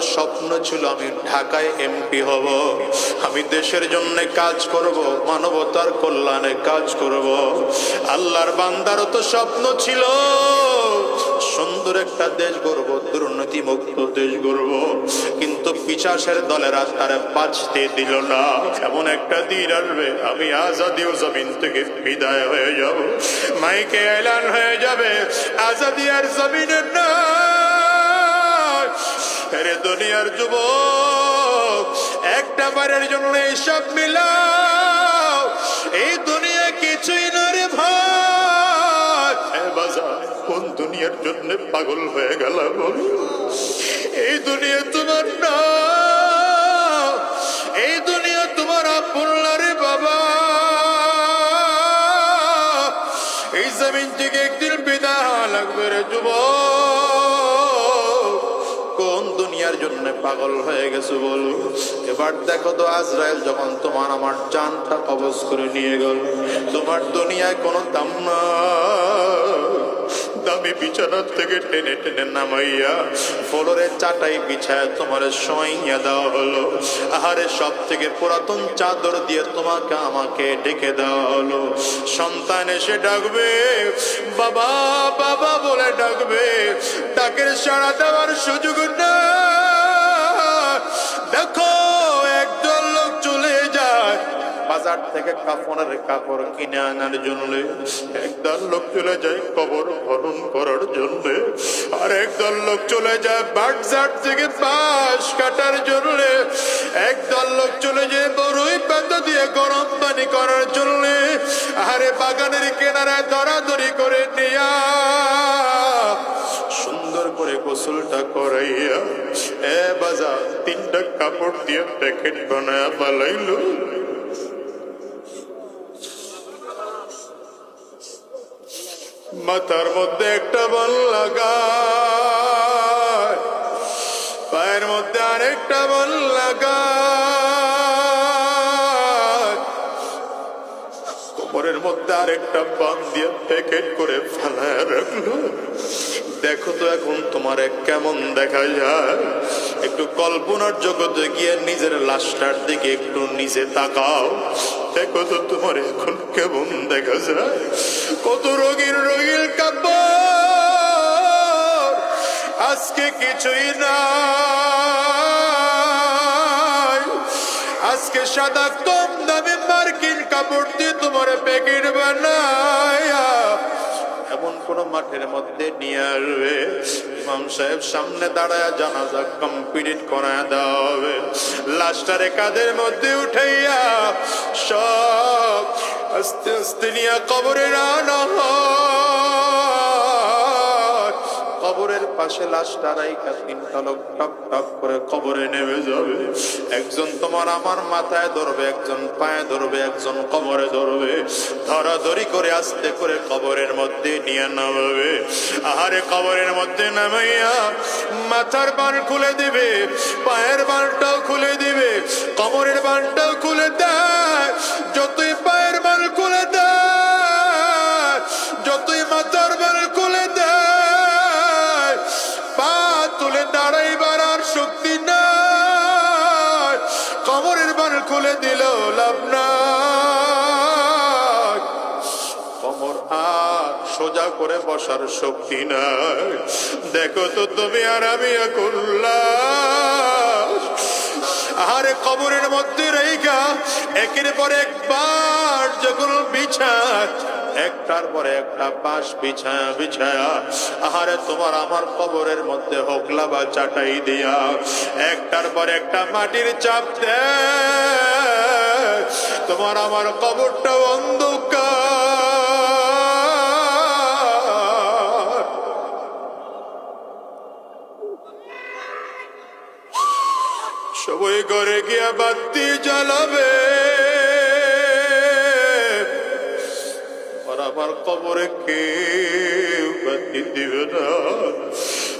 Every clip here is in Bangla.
স্বপ্ন ছিল আমি ঢাকায় এমপি হব। আমি দেশের জন্য কাজ করব, মানবতার কল্যাণে কাজ করব। আল্লাহর বান্দারও তো স্বপ্ন ছিল, সুন্দর একটা দেশ গড়ব দুর্নীতি মুক্ত দেশ গড়ব। কিন্তু পিচাসের দলেরা তারা বাঁচতে দিল না। এমন একটা দিন আসবে, আমি আজাদি ও জমিন থেকে বিদায় হয়ে যাব। মাইকে এলান হয়ে যাবে আজাদি আর জমিনের না রে দুনিয়ার যুবক, একটা বারের জন্য এইসব মিলাও। এই দুনিয়া কিছুই না রে ভাই কোন দুনিয়ার জন্য পাগল হয়ে গেল এই দুনিয়া তোমার না। এই দুনিয়া তোমার আপন বাবা। এই জমিন থেকে একদিন বিদায় লাগবে রে যুবক। দুনিয়ার জন্য পাগল হয়ে গেছে বলো। এবার দেখো তো আজরায়েল যখন তোমার আমার জানটা কবজ করে নিয়ে গেল, তোমার দুনিয়ায় কোনো দাম না। দামি বিছানার থেকে টেনে টেনে নামাইয়া ফলরে চাটাই বিছায় তোমার সইয়া দেওয়া হলো। আহারে সব থেকে পুরাতন চাদর দিয়ে তোমাকে আমাকে ডেকে দেওয়া হলো। সন্তান এসে ডাকবে, বাবা বাবা বলে ডাকবে ডাকের সাড়া দেওয়ার সুযোগ না বাজার থেকে কাপড়ের কাপড় কিনে আনার জন্য একদল লোক চলে যায় কবর খনন করার জন্য। আর একদল লোক চলে যায় বাটজার থেকে বাঁশ কাটার জন্য। একদল লোক চলে যায় বড়ই পাতা দিয়ে গরম পানি করার জন্য। আরে বাগানের কেনারায় ধরাধরি করে নিয়া সুন্দর করে গোসলটা করাইয়া এ বাজা তিনটা কাপড় দিয়ে প্যাকেট বানায় পালাইলো মাথার মধ্যে একটা বল লাগায়, পায়ের মধ্যে আরেকটা বল লাগা কোমরের মধ্যে আরেকটা বান দিয়ে প্যাকেট করে ফেলায় রাখল। দেখো তো এখন তোমার কেমন দেখা যায়। একটু কল্পনার জগতে গিয়ে নিজের লাশটার দিকে একটু নিজে তাকাও। দেখো তো তোমার এখন কেমন দেখা যায়। কত রোগীর রোগীর কাপড়, আজকে কিছুই না আজকে সাদা কম দামে মার্কিন কাপড় দিয়ে তোমার প্যাকেট বানায়া। কোন মাঠের মধ্যে নিয়ে আসবে ইমাম সাহেব সামনে দাঁড়ায়, জানাজা কমপ্লিট করা দেওয়া লাস্টারে কাদের মধ্যে উঠাইয়া সব আস্তে আস্তে নিয়ে কবরে রানা হয়। কবরের পাশে লাশটা রাইকা তিনটা লোক টক টক করে কবরে নেমে যাবে। একজন তোমার আমার মাথায় ধরবে, একজন পায়ে ধরবে, একজন কবরে ধরবে। ধরাধরি করে আস্তে করে কবরের মধ্যে নিয়ে নামাবে। আহারে কবরের মধ্যে নামাইয়া মাথার বান খুলে দিবে, পায়ের বানটাও খুলে দিবে, কবরের বানটাও খুলে দেয়। যতই খুলে দিল লাভ নাই। সোজা করে বসার শক্তি নাই। দেখো তো তুমি আর আমি করলাম আহারে কবরের মধ্যে রেখা একের পর একবার যখন বিছায়, একটার পরে একটা পাশ বিছায়া বিছায়া, আহারে তোমার আমার কবরের মধ্যে হোকলা বা চাটাই দিয়া, একটার পর একটা মাটির চাপ দে তোমার আমার কবরটা অন্ধকার সবাই ঘরে গিয়া বাতি জ্বালাবে। আমার কবরে কেউ বাতি দিবে না।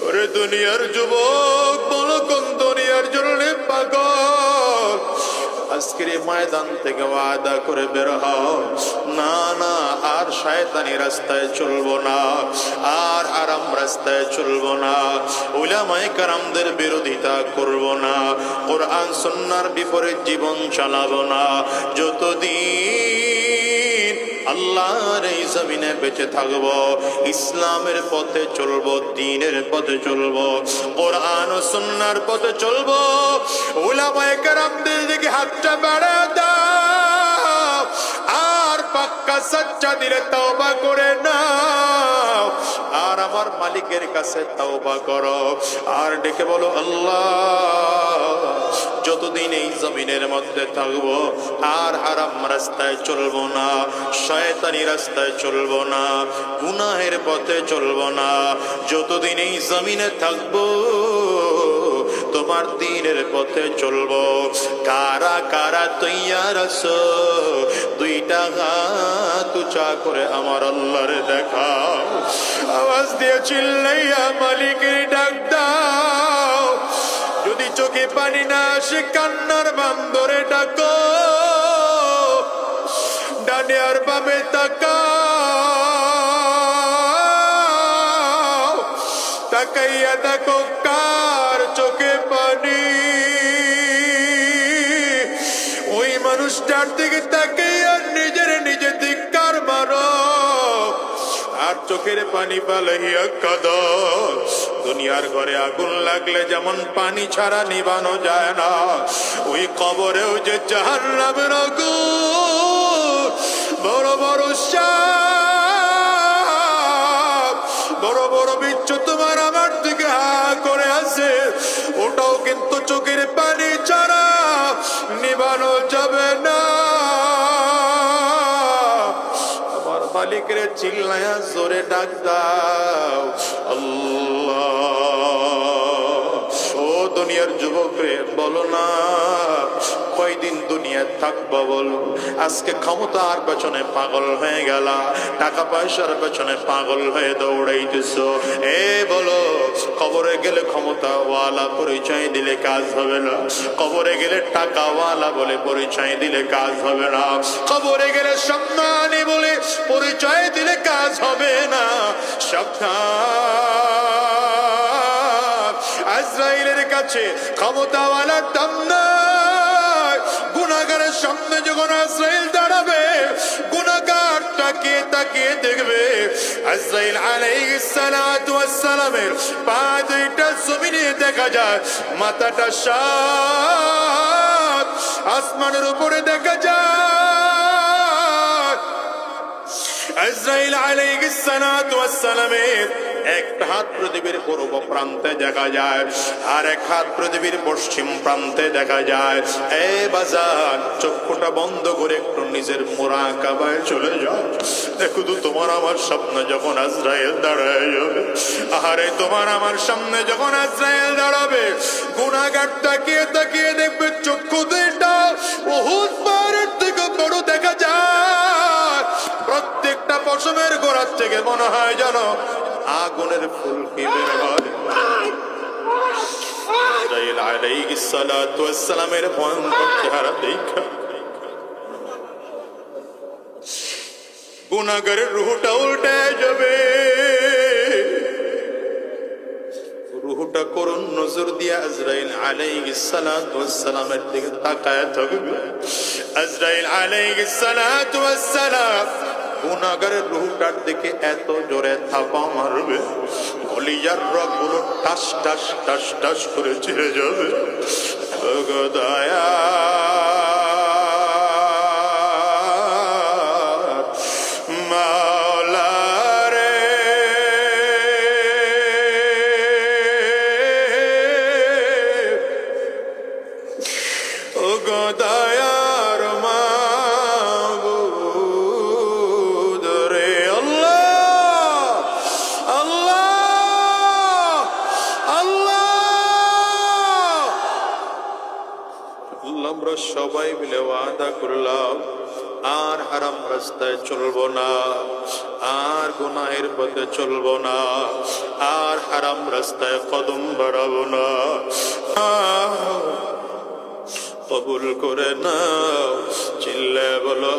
ওরে দুনিয়ার যুবক বলো কোন দুনিয়ার জন্য পাগল। আজকের ময়দান থেকে ওয়াদা করে বের হও। না না, আর শয়তানি রাস্তায় চলবো না, আর আরাম রাস্তায় চলবো না, উলামায়ে কারামদের বিরোধিতা করব না, কোরআন আনসন্নার বিপরীত জীবন চালাবো না, যতদিন আল্লাহর এই জমিনে বেঁচে থাকব, ইসলামের পথে চলব, দিনের পথে চলব, কোরআন ও সুন্নার পথে চলব। উলামায়ে কেরামদের দিকে হাতটা বাড়া দাও, আর পাক্কা সচ্চা দিলে তওবা করে নাও। আর আমার মালিকের কাছে তওবা করো। আর ডেকে বলো, আল্লাহ, যতদিন এই জমিনের মধ্যে থাকব, আর হারাম রাস্তায় চলবো না, শয়তানি রাস্তায় চলবো না, গুনাহের পথে চলবো না, যতদিন এই জমিনে থাকব তোমার দিনের পথে চলবো। কারা কারা তৈয়ার আছো? দুইটা হাত উঁচা করে আমার আল্লাহর দেখাও। আওয়াজ দিয়ে চিল্লাইয়া মালিকের ডাক দাও। যদি চোখে পানি না আসে, কান্নার বান্দরে ডাকো। ডানে আর বামে তাকাও। আর চোখের পানি পালাইয়া কাদ দুনিয়ার ঘরে আগুন লাগলে যেমন পানি ছাড়া নিবানো যায় না। ওই কবরেও যে চাহার নামের বড় বড় সাপ, বড় বড় বিচ্ছু তোমার আমার মালিকের চিল্লায়া জোরে ডাক দাও। আল্লাহ। ও দুনিয়ার যুবক রে বলো না। কয়দিন দুনিয়ায় থাকব বলো। আজকে ক্ষমতার পেছনে পাগল হয়ে গেল, টাকা পয়সার পেছনে পাগল হয়ে দৌড়াইতেছ। এ বলো, কবরে গেলে ক্ষমতা ওয়ালা পরিচয় দিলে কাজ হবে না। কবরে গেলে টাকাওয়ালা বলে পরিচয় দিলে কাজ হবে না। কবরে গেলে সম্মানী বলে পরিচয় দিলে কাজ হবে না। সাবধান। আজরাইলের কাছে ক্ষমতাওয়ালার দাম নাই গুনাগারের সামনে যখন আজরাইল দাঁড়াবে গুনাগার তাকিয়ে তাকিয়ে দেখবে? আজরাইল ওয়াস পা দুইটা জমিনে দেখা যায়, মাথাটা সাত আসমানের উপরে দেখা যায়। আজরাইল আলাইহিস সালাতু ওয়াস সালামের একটা হাত পৃথিবীর পূর্ব প্রান্তে দেখা যায়, আর এক হাত পৃথিবীর পশ্চিম প্রান্তে দেখা যায়। এ বাজার, চক্ষুটা বন্ধ করে একটু নিজের মোরা কাবায় চলে যাও। দেখো তো তোমার আমার সামনে যখন আজরাইল দাঁড়ায় যাবে, আহারে তোমার আমার সামনে যখন আজরাইল দাঁড়াবে গুনাগার তাকিয়ে তাকিয়ে দেখবে চক্ষু দুইটা, বহুত পাহাড়ের থেকে বড় দেখা যায়। প্রত্যেকটা পশমের গোড়ার থেকে মনে হয় যেন আগুনের ফুল কি বের হয়? ইসরাইল আলাইহিস সালাতু ওয়াস সালামের ভয়ঙ্কর চেহারা দেখা। গুনাহগারের রুহটা উল্টে যাবে। রুহটা করুন নজর দিয়ে আজরাইল আলাইহিস সালাতু ওয়াস সালামের দিকে তাকায় থাকবে। আজরাইল আলাইহিস সালাতু ওয়াস গুনাহগারের রুহটার দিকে এত জোরে থাপা মারবে কলিজার রগগুলো টাস টাস টাস টাস করে ছিঁড়ে যাবে। দয়া মাওলা রে সবাই মিলে ওয়াদা করলাম, আর হারাম রাস্তায় চলবো না, আর গুনাহের পথে চলবো না, আর হারাম রাস্তায় কদম বাড়াবো না। কবুল করে না চিল্লে বলো